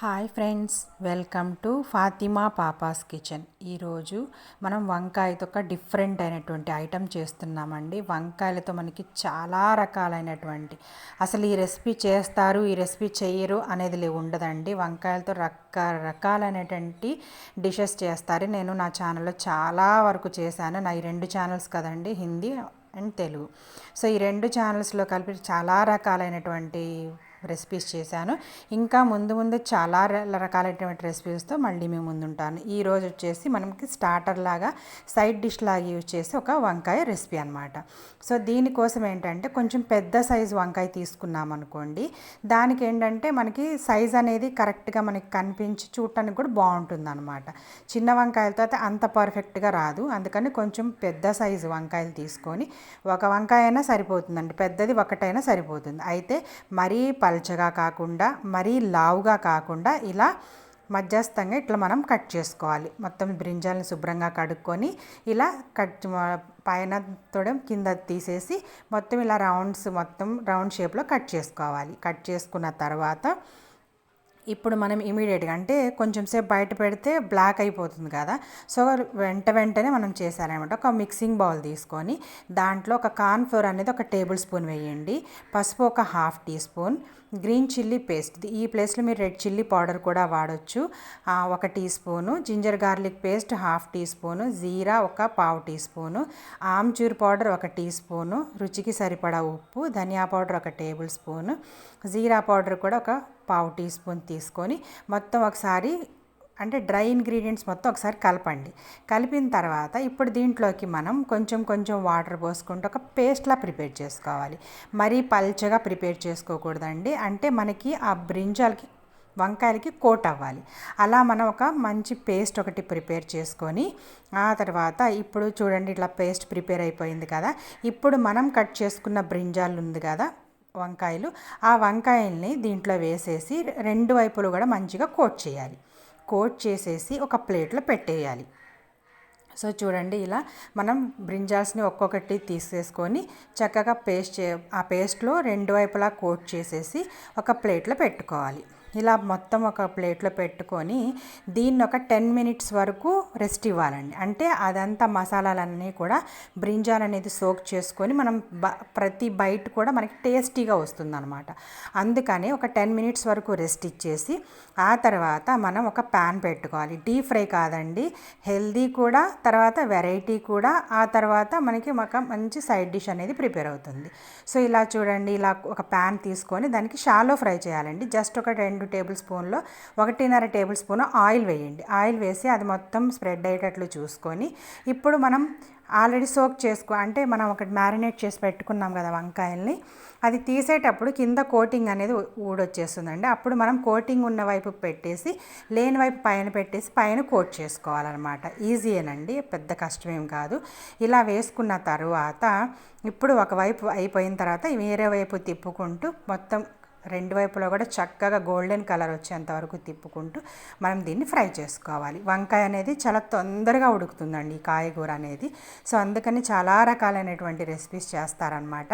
Hi friends welcome to Fatima papa's kitchen. ఈరోజు మనం వంకాయతో ఒక డిఫరెంట్ అయినటువంటి ఐటెం చేస్తున్నామండి. వంకాయలతో మనకి చాలా రకాలైనటువంటి అసలు ఈ రెసిపీ చేస్తారు ఈ రెసిపీ చేయరు అనేది ఉండదండి. వంకాయలతో రకరకాలైనటువంటి డిషెస్ చేస్తారు. నేను నా ఛానల్లో చాలా వరకు చేశాను. నా ఈ రెండు ఛానల్స్ కదండి హిందీ అండ్ తెలుగు. సో ఈ రెండు ఛానల్స్లో కలిపి చాలా రకాలైనటువంటి రెసిపీస్ చేశాను. ఇంకా ముందు ముందు చాలా రకాలైనటువంటి రెసిపీస్తో మళ్ళీ మేము ముందుంటాను. ఈరోజు వచ్చేసి మనకి స్టార్టర్ లాగా సైడ్ డిష్ లాగా యూజ్ చేసి ఒక వంకాయ రెసిపీ అనమాట సో దీనికోసం ఏంటంటే కొంచెం పెద్ద సైజు వంకాయ తీసుకున్నాం అనుకోండి. దానికి ఏంటంటే మనకి సైజ్ అనేది కరెక్ట్గా మనకి కనిపించి చూడటానికి కూడా బాగుంటుంది అనమాట చిన్న వంకాయలతో అయితే అంత పర్ఫెక్ట్గా రాదు. అందుకని కొంచెం పెద్ద సైజు వంకాయలు తీసుకొని ఒక వంకాయ అయినా సరిపోతుందండి. పెద్దది ఒకటైనా సరిపోతుంది. అయితే మరీ పల్చగా కాకుండా మరీ లావుగా కాకుండా ఇలా మధ్యస్థంగా ఇట్లా మనం కట్ చేసుకోవాలి. మొత్తం బ్రింజాలను శుభ్రంగా కడుక్కొని ఇలా కట్ పైన తోడం కింద తీసేసి మొత్తం ఇలా రౌండ్స్ మొత్తం రౌండ్ షేప్లో కట్ చేసుకోవాలి. కట్ చేసుకున్న తర్వాత ఇప్పుడు మనం ఇమీడియట్గా అంటే కొంచెం సేపు బయట పెడితే బ్లాక్ అయిపోతుంది కదా. సో వెంట వెంటనే మనం చేశారనమాట. ఒక మిక్సింగ్ బౌల్ తీసుకొని దాంట్లో ఒక కార్న్ ఫ్లోర్ అనేది ఒక టేబుల్ స్పూన్ వేయండి. పసుపు ఒక half teaspoon. Green chilli paste. ఈ ప్లేస్లో మీరు రెడ్ చిల్లీ పౌడర్ కూడా వాడచ్చు. ఒక teaspoon. Ginger garlic paste half teaspoon. జీరా ఒక పావు టీ స్పూను. ఆమ్చూర్ పౌడర్ ఒక టీ స్పూను. రుచికి సరిపడా ఉప్పు. ధనియా పౌడర్ ఒక టేబుల్ స్పూను. జీరా పౌడర్ కూడా ఒక పావు టీ స్పూన్ తీసుకొని మొత్తం ఒకసారి అంటే డ్రై ఇంగ్రీడియంట్స్ మొత్తం ఒకసారి కలపండి. కలిపిన తర్వాత ఇప్పుడు దీంట్లోకి మనం కొంచెం కొంచెం వాటర్ పోసుకుంటూ ఒక పేస్ట్లా ప్రిపేర్ చేసుకోవాలి. మరీ పల్చగా ప్రిపేర్ చేసుకోకూడదండి. అంటే మనకి ఆ బ్రింజాలకి వంకాయలకి కోట్ అవ్వాలి. అలా మనం ఒక మంచి పేస్ట్ ఒకటి ప్రిపేర్ చేసుకొని ఆ తర్వాత ఇప్పుడు చూడండి ఇట్లా పేస్ట్ ప్రిపేర్ అయిపోయింది కదా. ఇప్పుడు మనం కట్ చేసుకున్న బ్రింజాలు ఉంది కదా వంకాయలు. ఆ వంకాయల్ని దీంట్లో వేసేసి రెండు వైపులు కూడా మంచిగా కోట్ చేయాలి. కోట్ చేసేసి ఒక ప్లేట్లో పెట్టేయాలి. సో చూడండి ఇలా మనం బ్రింజాల్స్ని ఒక్కొక్కటి తీసేసుకొని చక్కగా పేస్ట్ చే ఆ పేస్ట్లో రెండు వైపులా కోట్ చేసేసి ఒక ప్లేట్లో పెట్టుకోవాలి. ఇలా మొత్తం ఒక ప్లేట్లో పెట్టుకొని దీన్ని ఒక టెన్ మినిట్స్ వరకు రెస్ట్ ఇవ్వాలండి. అంటే అదంతా మసాలాలన్నీ కూడా బ్రింజాల్ అనేది సోక్ చేసుకొని మనం బ ప్రతి బైట్ కూడా మనకి టేస్టీగా వస్తుందన్నమాట. అందుకని ఒక టెన్ మినిట్స్ వరకు రెస్ట్ ఇచ్చేసి ఆ తర్వాత మనం ఒక ప్యాన్ పెట్టుకోవాలి. డీప్ ఫ్రై కాదండి. హెల్దీ కూడా తర్వాత వెరైటీ కూడా ఆ తర్వాత మనకి ఒక మంచి సైడ్ డిష్ అనేది ప్రిపేర్ అవుతుంది. సో ఇలా చూడండి ఇలా ఒక ప్యాన్ తీసుకొని దానికి షాలో ఫ్రై చేయాలండి. జస్ట్ ఒక రెండు రెండు టేబుల్ స్పూన్లో ఒకటిన్నర టేబుల్ స్పూన్ ఆయిల్ వేయండి. ఆయిల్ వేసి అది మొత్తం స్ప్రెడ్ అయ్యేటట్లు చూసుకొని ఇప్పుడు మనం ఆల్రెడీ సోక్ చేసుకో అంటే మనం ఒకటి మ్యారినేట్ చేసి పెట్టుకున్నాం కదా వంకాయల్ని అది తీసేటప్పుడు కింద కోటింగ్ అనేది ఊడొచ్చేస్తుందండి. అప్పుడు మనం కోటింగ్ ఉన్న వైపు పెట్టేసి లేని వైపు పైన పెట్టేసి పైన కోట్ చేసుకోవాలన్నమాట. ఈజీయేనండి పెద్ద కష్టమేం కాదు. ఇలా వేసుకున్న తర్వాత ఇప్పుడు ఒకవైపు అయిపోయిన తర్వాత వేరే వైపు తిప్పుకుంటూ మొత్తం రెండు వైపులో కూడా చక్కగా గోల్డెన్ కలర్ వచ్చేంత వరకు తిప్పుకుంటూ మనం దీన్ని ఫ్రై చేసుకోవాలి. వంకాయ అనేది చాలా తొందరగా ఉడుకుతుందండి ఈ కాయగూర అనేది. సో అందుకని చాలా రకాలైనటువంటి రెసిపీస్ చేస్తారనమాట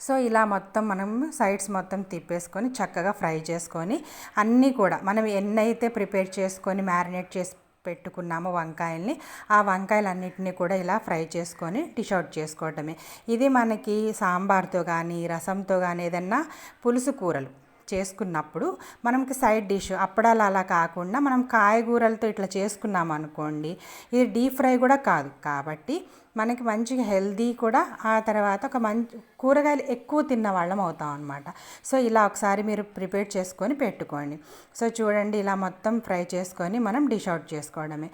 సో ఇలా మొత్తం మనం సైడ్స్ మొత్తం తిప్పేసుకొని చక్కగా ఫ్రై చేసుకొని అన్నీ కూడా మనం ఎన్నైతే ప్రిపేర్ చేసుకొని మ్యారినేట్ చేసి పెట్టుకున్నాము వంకాయల్ని. ఆ వంకాయలన్నింటినీ కూడా ఇలా ఫ్రై చేసుకొని డిష్ అవుట్ చేసుకోవటమే ఇది మనకి సాంబార్తో కానీ రసంతో కానీ ఏదన్నా పులుసు కూరలు. చేసుకున్నప్పుడు మనకి సైడ్ డిష్ అప్పడాలు అలా కాకుండా మనం కాయగూరలతో ఇట్లా చేసుకున్నాం అనుకోండి ఇది డీప్ ఫ్రై కూడా కాదు. కాబట్టి మనకి మంచిగా హెల్దీ కూడా ఆ తర్వాత ఒక మంచి కూరగాయలు ఎక్కువ తిన్న వాళ్ళం అవుతాం అనమాట సో ఇలా ఒకసారి మీరు ప్రిపేర్ చేసుకొని పెట్టుకోండి. సో చూడండి ఇలా మొత్తం ఫ్రై చేసుకొని మనం డిష్ అవుట్ చేసుకోవడమే.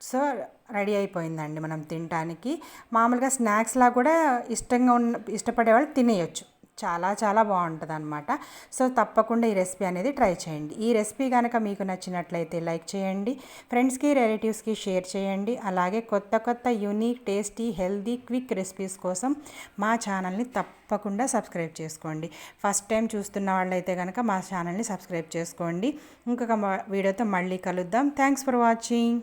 సో రెడీ అయిపోయిందండి మనం తినడానికి మామూలుగా స్నాక్స్లా కూడా ఇష్టంగా ఉన్న ఇష్టపడే వాళ్ళు తినేయచ్చు. చాలా చాలా బాగుంటుంది అనమాట సో తప్పకుండా ఈ రెసిపీ అనేది ట్రై చేయండి. ఈ రెసిపీ కనుక మీకు నచ్చినట్లయితే లైక్ చేయండి ఫ్రెండ్స్కి రిలేటివ్స్కి షేర్ చేయండి అలాగే కొత్త కొత్త unique tasty healthy quick recipes కోసం మా ఛానల్ని తప్పకుండా సబ్స్క్రైబ్ చేసుకోండి. ఫస్ట్ టైం చూస్తున్న వాళ్ళైతే కనుక మా ఛానల్ని సబ్స్క్రైబ్ చేసుకోండి. ఇంకొక వీడియోతో మళ్ళీ కలుద్దాం. Thanks for watching.